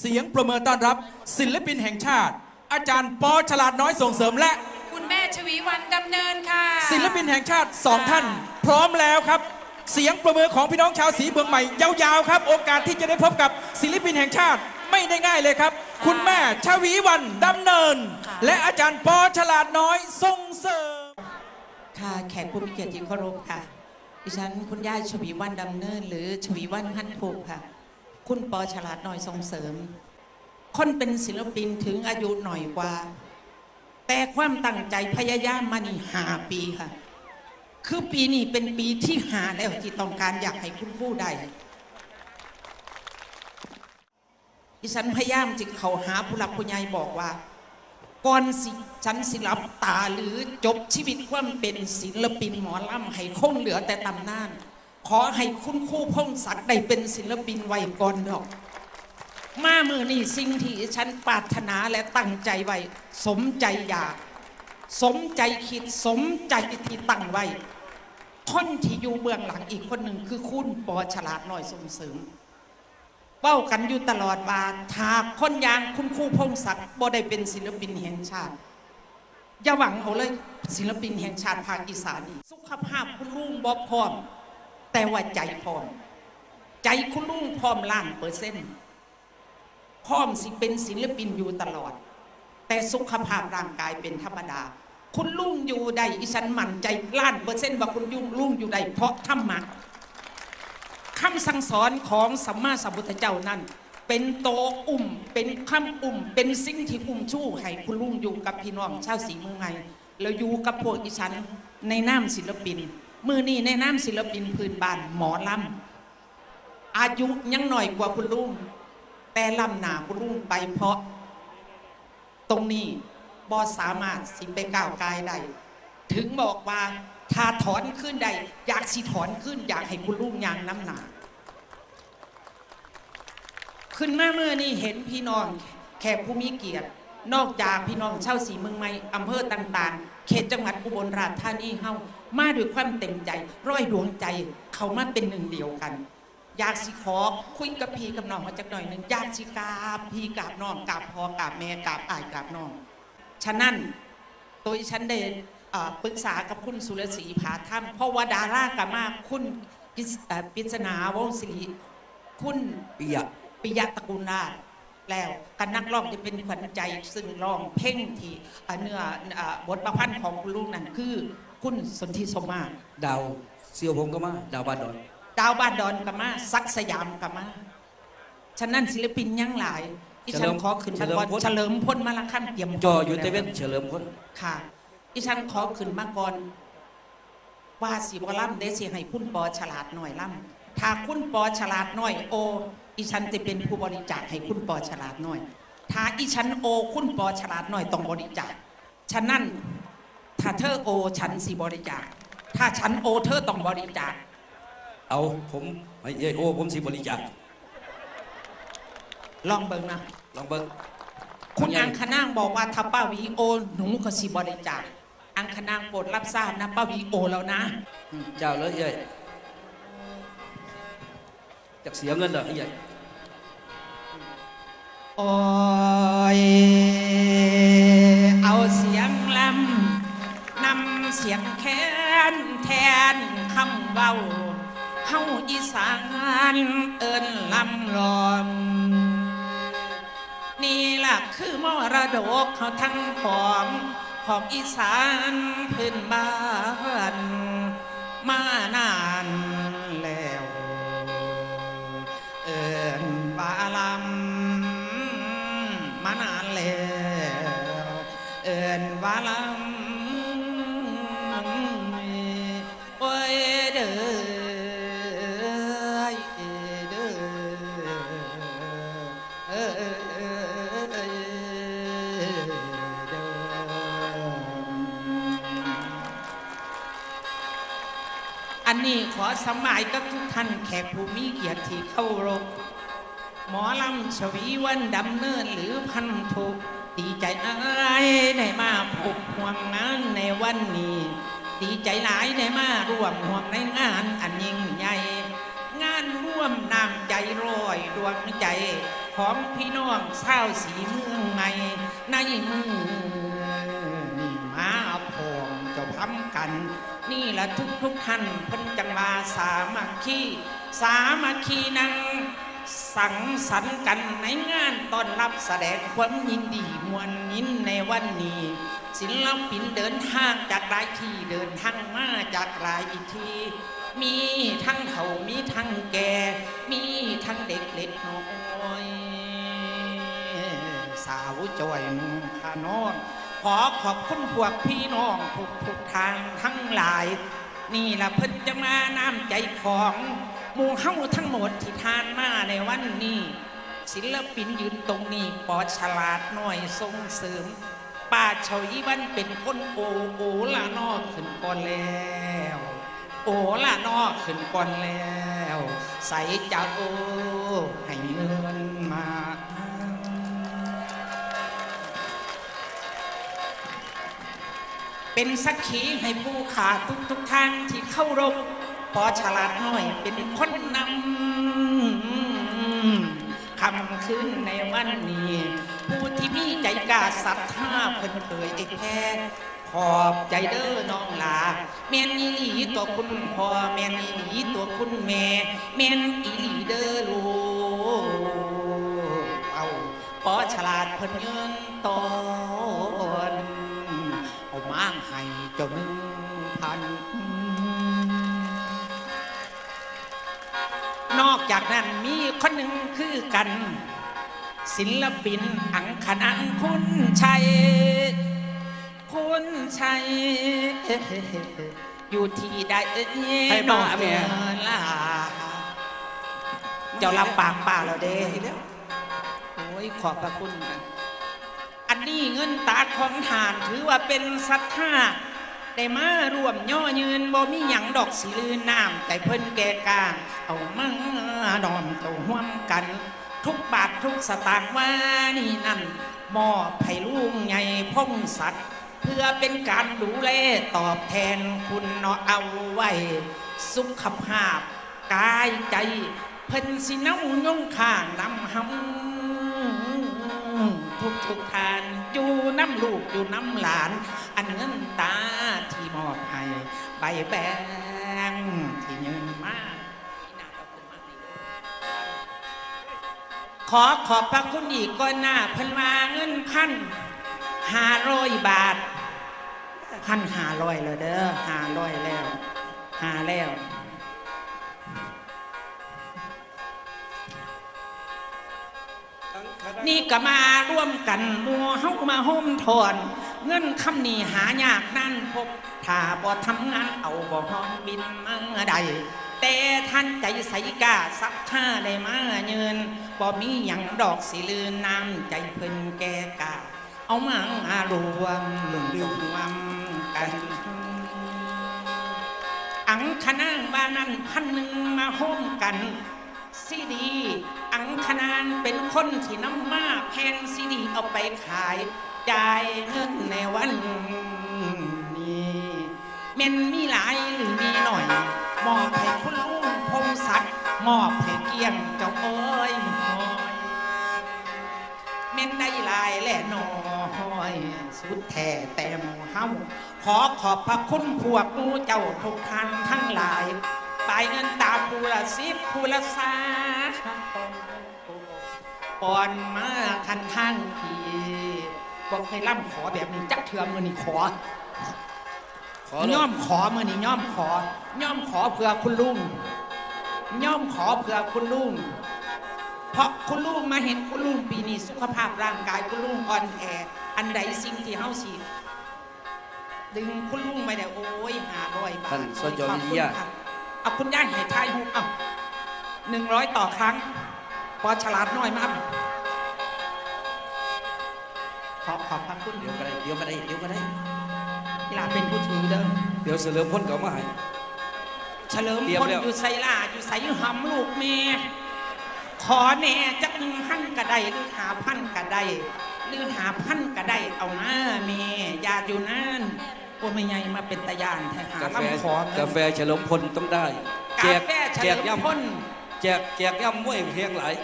เสียงประเมินต้อนรับ ศิลปินแห่งชาติ อาจารย์ปอฉลาดน้อยส่งเสริมและ คุณแม่ชวีวันดำเนินค่ะ ศิลปินแห่งชาติสองท่าน พร้อมแล้วครับ เสียงประเมินของพี่น้องชาวสีเมืองใหม่ ยาวๆครับ โอกาสที่จะได้พบกับศิลปินแห่งชาติไม่ได้ง่ายเลยครับ คุณแม่ชวีวันดำเนินและอาจารย์ปอฉลาดน้อยส่งเสริม ค่ะแขกผู้มีเกียรติที่เคารพค่ะ ดิฉันคุณย่าชวีวันดำเนิน หรือชวีวันพันภูค่ะ คุณปอฉลาดหน่อยส่งเสริม คนเป็นศิลปินถึงอายุหน่อยกว่า แต่ความตั้งใจพยายามมานี่หาปีค่ะ คือปีนี้เป็นปีที่หาแล้วที่ต้องการอยากให้คุณครู่ได้ดิฉันพยายามจิเขาหาผู้หลักผู้ใหญ่บอกว่าก่อนสิฉันสิรับตาหรือจบชีวิตความเป็นศิลปินหมอลำให้คงเหลือแต่ตำนาน ขอให้คุณครู่พงศักดิ์ได้เป็นศิลปินไว้ก่อนดอก มามือนี่สิ่งที่ฉันปรารถนาและตั้งใจไว้ สมใจอยาก สมใจคิดสมใจที่ตั้งไว้คนที่อยู่เบื้องหลังอีกคนหนึ่งคือคุณปอฉลาดน้อยส่งเสริมเป้ากันอยู่ตลอดว่าถ้าคนยางคุณครูพงศักดิ์บ่ได้เป็นศิลปินแห่งชาติอย่าหวังเอาเลยศิลปินแห่งชาติภาคอีสานสุขภาพคุณลุงบ่พร้อม แต่ว่าใจพร้อม ใจคุณลุงพร้อมล้านเปอร์เซ็นต์พร้อมสิเป็นศิลปินอยู่ตลอด แต่สุขภาพร่างกายเป็นธรรมดา คุณลุงอยู่ได้อีฉันมั่นใจล้านเปอร์เซ็นต์ว่าคุณยุงลุงอยู่ได้เพราะธรรมะคำสั่งสอนของสัมมาสัมพุทธเจ้านั้น เป็นโตอุ่มเป็นคำอุ่ม เป็นสิ่งที่อุ่มชู้ให้คุณลุงอยู่กับพี่น้องชาวสีเมืองไงแล้วอยู่กับพวกอีฉันในน้ำศิลปิน มือนี้ในน้ำศิลปินพื้นบ้านหมอลำอายุยังหน่อยกว่าคุณลุงแต่ลำหนาคุณลุงไปเพราะ ตรงนี้บอสามารถสิไปก้าวกายได้ถึงบอกว่าถ้าถอนขึ้นได้อยากสิถอนขึ้น อยากให้คุณลุงยางน้ำหนาขึ้นมาเมื่อนี่เห็นพี่น้องแขกผู้มีเกียรติ นอกจากพี่น้องเช่าสีเมืองใหม่อำเภอต่างๆ ขตจังหวัดอุบลราชธานีเฮามาด้วยความเต็มใจ ร้อยดวงใจเขามาเป็นหนึ่งเดียวกันอยากสิขอคุยกับพี่กับน้องมาจักหน่อยหนึ่งอยากสิกราบพี่กราบน้องกราบพ่อกราบแม่กราบอ้ายกราบน้อง ฉะนั้นตัวฉันได้เอ่อปรึกษากับคุณสุรศรีผาถ้ำเพราะว่าดารากามาคุณกิษเอ่อปริศนาวงศ์ศิริคุณปิยะปิยะตระกูลราช แล้วกันนักร้องที่เป็นขวัญใจ ซึ่งร้องเพ่งที่เอ่อเนื้อเอ่อบทประพันธ์ของคุณลุงนั่นคือคุณสนธิสมมาตรดาวเซียวผมก็มา ดาวบานดอน ดาวบ้านดอนกัมาซักสยามกัมาฉะนั้นศิลปินยังหลายที่ฉันขอขึ้นมาก่อนเฉลิมพลมาละขั้นเตรียมจออยู่เตเว่นเฉลิมพลค่ะดิฉันขอขึ้นมาก่อนว่าสีบล่ำได้สิให้คุณปอฉลาดหน่อยล่ำถ้าคุณปอฉลาดหน่อยโอ อีฉันจะเป็นผู้บริจาคให้คุณปอฉลาดหน่อย ถ้าอีฉันโอคุณปอฉลาดหน่อยต้องบริจาค ฉะนั้นถ้าเธอโอฉันสิบริจาค ถ้าฉันโอเธอต้องบริจาค เอาผมไอ้เอ้ยโอ้ผมสิบริจาคลองเบิ่งนะ ลองเบิ้งคุณใหญ่อังคณางบอกว่าถ้าป้าวีโอหนูก็สิบริจาค อังคณางโปรดรับทราบนะป้าวีโอแล้วนะ เจ้าเลยเอ้ย จะเสียเงินเหรอไอ้ใหญ่โอ้ยเอาเสียงลำนำเสียงแค้นแทนคำเบาเฮาอีสานเอิญลำลอม นี่ล่ะคือมรดกเขาทั้งของของอีสานพื้นบ้าน มาหนา อันนี้ขอสมัยกับทุกท่านแขกผู้มีเกียรติที่เคารพหมอลำชวีวันดำเนินหรือพันธุดีใจอะไรได้มาพบห่วงงานในวันนี้ ดีใจหลายได้มาร่วมห่วงในงานอันยิ่งใหญ่ ดวงใจของพี่น้องชาวสีเมืองใหม่ในมือนี่มาพองจะพัมกัน นี่ละทุกทุกๆท่านเพิ่นจังมาสามัคคีสามัคคีนังสังสรรค์กันในงานต้อนรับแสดงความยินดีมวลยินในวันนี้ ศิลปินเดินทางจากหลายที่เดินทางมาจากหลายอีกที มีทั้งเขามีทั้งแก่ มีทั้งเด็กเล็กน้อย สาวจอยนุ่งพานอนขอขอบคุณพวกพี่น้องทุกทุกทางทั้งหลาย นี่ละเพิ่นจะมาน้ำใจของหมู่เฮาทั้งหมดที่ทานมาในวันนี้ ศิลปินยืนตรงนี้ปอฉลาดหน่อยส่งเสริมป้าเฉายีวันเป็นคนโอโอละนอกขึ้นก่อนแล้ว โอละนอขึ้นก่อนแล้ว ใส่จากโอให้เงินมาเป็นสักขีให้ผู้ขาทุกทุกๆทางที่เข้ารบพอฉลาดหน่อยเป็นคนนำคำขึ้นในวันนี้ ผู้ที่มีใจกล้าศรัทธาเพิ่นเคยเอแค่ ขอบใจเด้อน้องหลาแม่นอีหลีตัวคุณพ่อแม่นอีหลีตัวคุณแม่แม่นอีหลีเด้อลูกเอาพอฉลาดเพิ่นยืนตนเอามางให้เจ้าหนึ่งพันนอกจากนั้นมีคนหนึ่งคือกัน ศิลปินอังคณังคุณชัย คุณชัยอยู่ที่ใดเอ้ยให้มาหาแม่ล่ะเจ้ารับปากป่าแล้วเด้โอ้ยขอบพระคุณนะอันนี้เงินตาของทานถือว่าเป็นศรัทธาได้มารวมย่อยืนบ่มีหยังดอกสิลืนน้ำแต่เพิ่นแก่กลางเอามาดอมเจ้าห่วมกัน ทุกบาททุกสตางค์ว่านี่นั่นมอบให้ลุงใหญ่พงสัตว์ เพื่อเป็นการดูแลตอบแทนคุณเนาะเอาไว้ สุขภาพกายใจ เพิ่นสิเน้ายงข้างนำหำทุกทุกทานอยู่น้ำลูกอยู่น้ำหลาน อันเงินตาที่มอบให้ใบแบงที่ยืนมากขอขอบพระคุณอีกก้อนหน้าเพันมาเงินพัน ห้าร้อยบาทพันห้าร้อยแล้วเด้อห้าร้อยแล้วห้าแล้ว นี่ก็มาร่วมกันมัวเฮามาโฮมทอน เงินคำนี้หายากนั่นพบถ้าบ่ทำงานเอาบ่ห้องบินมาใดแต่ท่านใจใสกล้าซับท่าได้มาเงินบ่มีหยังดอกสิลืนน้ำใจเพิ่นแก่ เอามารวมรวมกัน อังคณางบ้านนั้นพันหนึ่งมาโฮมกันซีดี อังคณานเป็นคนที่น้ำมาแพงซีดีเอาไปขายจ่ายเงินในวันนี้เม่นมีหลายหรือมีหน่อย มอบให้คุณลุงพงศักดิ์มอบให้เกียงเจ้าเอ้ยหอย ม่นได้ลายแหละน้อยสุดแท้แต่หมูเฮาขอขอบพระคุณพวกหมูเจ้าทุกท่านทั้งหลายไปเงินตาภูละสิบภูละสาปอนมาคันทางพีบอกให้ล่ำขอแบบนี้จักเถื่อมือนี่ขอขอยย่อมขอมือนี่ย่อมขอย่อมขอเพื่อคุณลุงย่อมขอเพื่อคุณลุง เพราะคุณลุงมาเห็นคุณลุงปีนี้สุขภาพร่างกายคุณลุงอ่อนแอ อันใดสิ่งที่เฮาสิดึงคุณลุงไปได้โอ้ยหาร้อยบาทท่านสจขอบวิคุทณยาค่ะเอาคุณย่าให้ทายหุบเอาหนึ่งร้อยต่อครั้ง พอฉลาดน้อยมากขอขอบพระคุณเดี๋ยวก็ได้เดี๋ยวก็ได้เดี๋ยวก็ได้ กีฬาเป็นผู้ถือเดิมเดี๋ยวเสริมพ้นเขามาให้ เฉลิมเตรียมพลแล้ว อยู่ไซล่าอยู่ไซหำลูกเม ขอแน่จักหนึ่งพันกระไดหรือหาพันกระไดหรือหาพันกระไดเอาหน้าเมอยาอยู่นั่นโอ้ไม่ใหญ่มาเป็นตะยานแท้หากาแฟลำขอกาแฟเฉลิมพลต้องได้กาแฟเฉแจลิกมย่ำพลแจกแจกย่ำมวยเพียงหลาย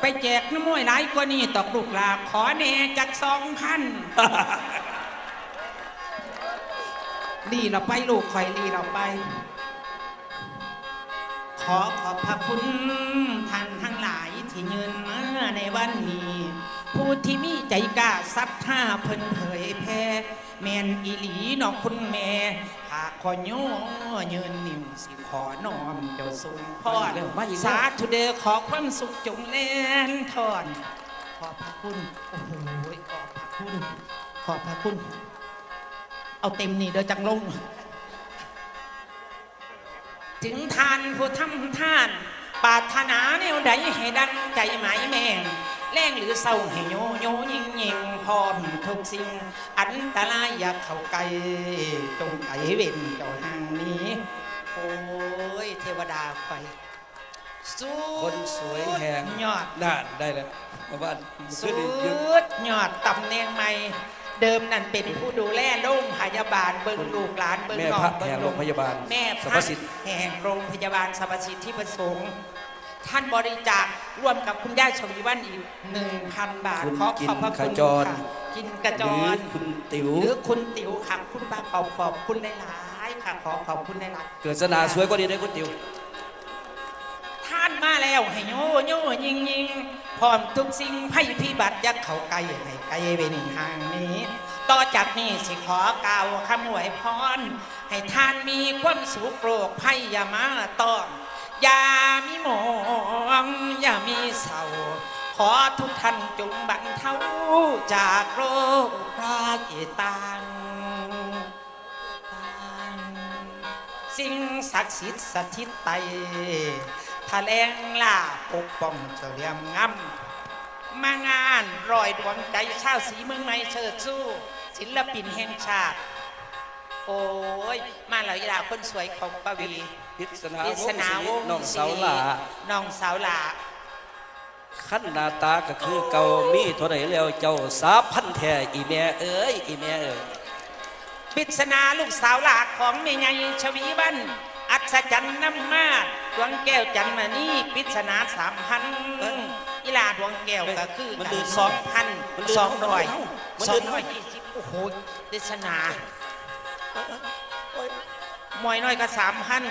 ไปแจกน้ำมวยหลายกว่านี้ตอกลูกหลาขอแน่จักสองพันดีเราไปลูกคอยดีเราไป ขอขอบพระคุณท่านทั้งหลาย ที่ยืนมาในวันนี้ ผู้ที่มีใจกล้าซับท่าเพิ่นเผยแพ่แมนอีหลีนองคุณแม่หากขอโยยืนนิ่วสิขอนอมเจ้าทรงพรมาอีกแล้วมาอีกแล้วสาธุเดอขอความสุขจงเล่นทอน ขอบพระคุณ โอ้โหขอบพระคุณ ขอบพระคุณ เอาเต็มนี่เด้อจังลง ถึงทานผู้ทำท่าน ปรารถนาแนวใดให้ดังใจหมายแม่งแรงหรือเศร้าให้โยโยยิงยิงพร้อมทุกสิ่ง อันตรายอย่าเข้าใกล้จงไกเว้นเจ้าห่างนี้ โอ้ย เทวดาไฟสู้คนสวยแหงยอดน่าได้แล้วเพราะว่าสุขึ้นอีกยืนดยอดตำแหน่งใหม่ เดิมนั่นเป็นผู้ดูแลโรงพยาบาลเบิ่งลูกหลานเบิ่งแม่น้อพระงเบิ่แห่งงลูโรกงพยาบาลแม่สรพัรพกสิทธิ์ แห่งโรงพยาบาลสรรพสิทธิประสงค์ ท่านบริจาคร่วมกับคุณย่าชวีวันอีกหนึ่งพันบาทคุณขอกิขอบพระนขคุณจร ค่ะกินกระจหรือร คุณติ๋วหรือคุณติ๋วค่ะคุณป้าขอบขอบคุณหลายๆค่ะขอขอบคุณหลายๆเกิดสนาสวยกว่านี้ได้คุณติ๋วท่าน มาแล้วให้โยโยยิงยิงพร้อมทุกสิ่งภัยพิบัติยักเขาใกล้ให้ไกลเว้นห่างนี้ ต่อจากนี้สิขอกล่าวคำอวยพร ให้ท่านมีความสุขโรคภัยอย่ามาต้องอย่ามีหมองอย่ามีเศร้าขอทุกท่านจงบรรเทาจากโรครากิตังสิ่งศักดิ์สิทธิ์สถิตไต แถลงล่าปกป้องเฉลียมงำมางานรอยดวงใจชาวสีเมืองใหม่เชิดสู้ ศิลปินแห่งชาติ โอ้ย มาแล้วอีหลาคนสวยของปวีพิศนาปริศนาวงงศ์น้องสาวหลาน้องสาวหลาขั้นหนาตาก็คือเก่ามีเท่าไหร่แล้วเจ้าสาพันแท้อีแม่เอ้ยอีแม่เอ้ยปริศนาลูกสาวหลาของเมียไงชวีบัน อัศจรรย์น้ำมาดดวงแก้วจันมานี่ปริศนาสามพันอีหลาดวงแก้วก็คือมันกัลืนนสองพันมันลืนสองร้อยมันสลืองนร้อยยี่สิบโอ้โหปริศนามวยน้อยก็สามพัน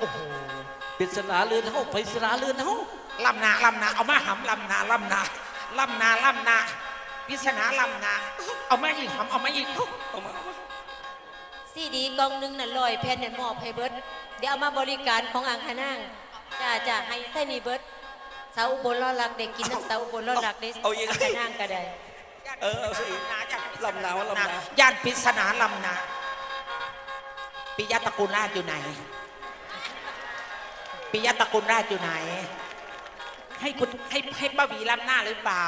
โอ้โหปริศนาเลือนเฮาปริศนาเลือนเฮาลำนาลำนาเอามาหำลำนาลำนาลำนาลำนาปริศนาลำนาเอามาอีกหำเอามาอีกเอามาเอามา ซีดีกล่องหนึงน่ะลอยแผ่นเนี่ยมอบให้เบิดเดี๋ยวเอามาบริการของอ่างขนางจ้าจ้าให้ใส่นี่เบิดสาวอุบลรอดรักเด็กกินน้ำสาวอุบลรอดรักเด็กเอาอีกอ่างขนางก็ได้ เออเอาสิลำนาวลำนาย่านปริศนาลำนาปิยะตระกูลราชอยู่ไหนปิยะตระกูลราชอยู่ไหน ให้คุณให้ให้ป้าหวีลำหน้าหรือเปล่า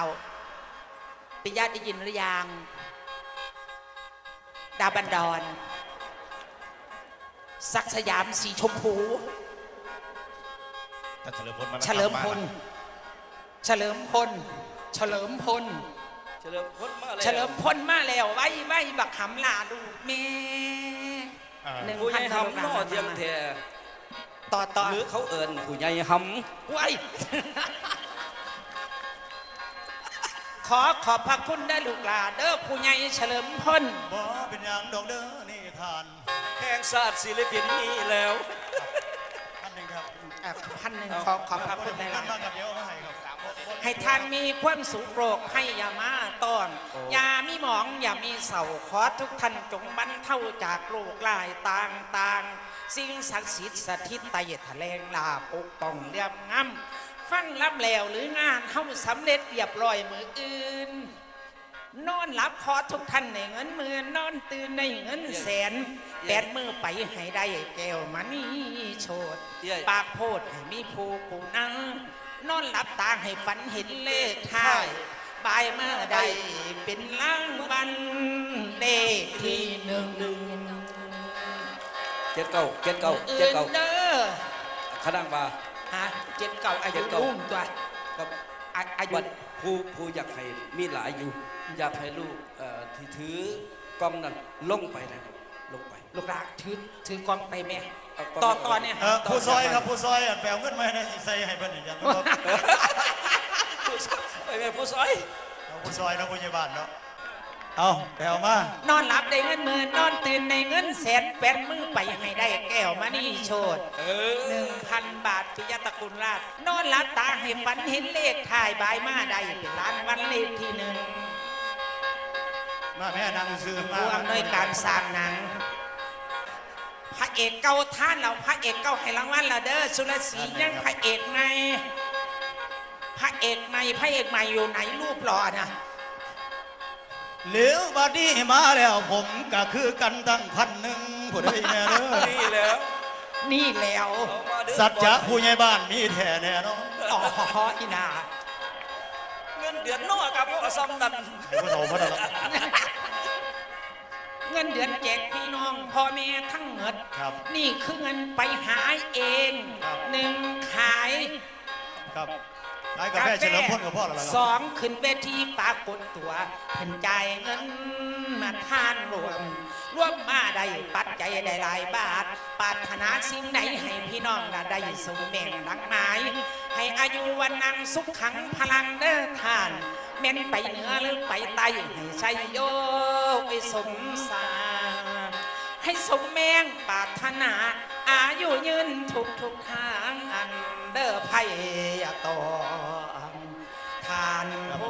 ปิยะได้ยินหรือยัง ดาวบันดอน ศักดิ์สยามสีชมพูท่านเฉลิมพลมาเฉลิมพล เฉลิมพล เฉลิมพล เฉลิมพลมาแล้วเฉลิมพลมาแล้วไว้ไว้บักหำลาดูแม่อ่า หนึ่งผู้ใหพัญ่นหำนอเทียมแท้ต่อต่อหรือเขาเอิญผู้ใหญ่หไว้ ขอขอบพระคุณได้อลูกหลานเด้อผู้ใหญ่เฉลิมพลบ่เป็นอย่างดอกเด้อนี่ทานำแห่งศาสตร์ศิลปินนี้แล้วท่านหนึ่งครับอะพันหนึ่งขอขอบพระคุณได้หท่าลานยบ้างกับเดี๋ยวเอามาให้ครับสามคนให้ท่านมีความสุขโรคให้อยามาต้อนอย่ามีหมองอย่ามีเศร้าขอทุกท่านจงบรรเทาจากโรคลายต่างๆ สิ่งศักดิ์สิทธิ์สถิตไตแถลงลาปกป้องเรียบงำ ฟังรับแล้วหรืองานเฮาสำเร็จเรียบร้อยมืออื่น นอนหลับขอทุกท่านในเงินหมือนอนตื่นในเงินแสนแปดมือไปให้ได้แก้วมันนี่โชดเย้ยปากโพดให้มีผู้กูนั่งนอนหลับตาให้ฝันเห็นเลขท้ายบายเมื่อใดเป็นล้างบันเลขที่หนึ่งหนึ่งเจ็ดเก้าเจ็ดเก้าอื่เจ็ดนเก้าเด้อขนังบา ฮะเจ็ดเก่าอาเจ็ยุดเก้ารุ่งตัวครับอาอายุวันผู้ผู้อยากให้มีหลายอยู่ อยากให้ลูกเอ่อที่ถือกล้องนั้นลงไปนะลงไป ลูกหลานถือถือกองไปแม่เอากองต่อต่อเนี่ยเออผู้ซอยครับผู้ซอยอันแปลเงินมาให้ใส่ให้เพิ่นอีกอย่างนะครับ ผู้ซอยไปแม่ผู้ซอยเอาผู้ซอยนะผู้ใหญ่บ้านเนาะ เอาแปลมานอนหลับได้เงินหมื่นนอนตื่นในเงินแสนแปดมือไปให้ได้แก้วมานี่โชดเอหนึ่องพันบาทปิยตระกุลราช นอนหลับตาให้ฝันเห็นเลขถ่ายบายมาได้เป็นล้านวันเลขที่หนึ่งมาแม่นางซื้อมาร่วมด้วยการสร้างหนัง พระเอกเก้าท่านเราพระเอกเก้าให้รางวัลเราเด้อสุรศรียังพระเอกในพระเอกในพระเอกใหม่อยู่ไหนรูปหล่อนะ เหลือบัดนี้มาแล้วผมก็คือกันตั้งพันหนึ่งผู้ใดแม่เด้อนี่แล้วนี่แล้วเอามาเด้อสัจจะผู้ใหญ่บ้านมีแท้แน่นอนอ๋ออีนาเงินเดือนน้อยครับพวกซ้ำดันเดี๋ยวผู้เฒ่าพ่อตลอดเงินเดือนแจกพี่น้องพ่อแม่ทั้งหมด ครับ นี่คือเงินไปหาเองครับ หนึ่งขายครับ ขายกาแฟเฉลิมพลกับพ่อแล้วสล่ะองขึ้นเวทีปรากฏตัวเพิ่นจ่ายเงินมาทานรวม รวมมาได้ปัจจัยได้หลายบาทปรารถนาสิ่งไหนให้พี่น้องได้สมแม่งดังหมาย ให้อายุวันนังสุขขังพลังเด้อท่าน แม่นไปเหนือหรือไปใต้ให้ใช้โยกไปสมสารให้สมแมงปรารถนา อายุยืนทุกทุกทางอันเด้อไพ่ตองทานโพ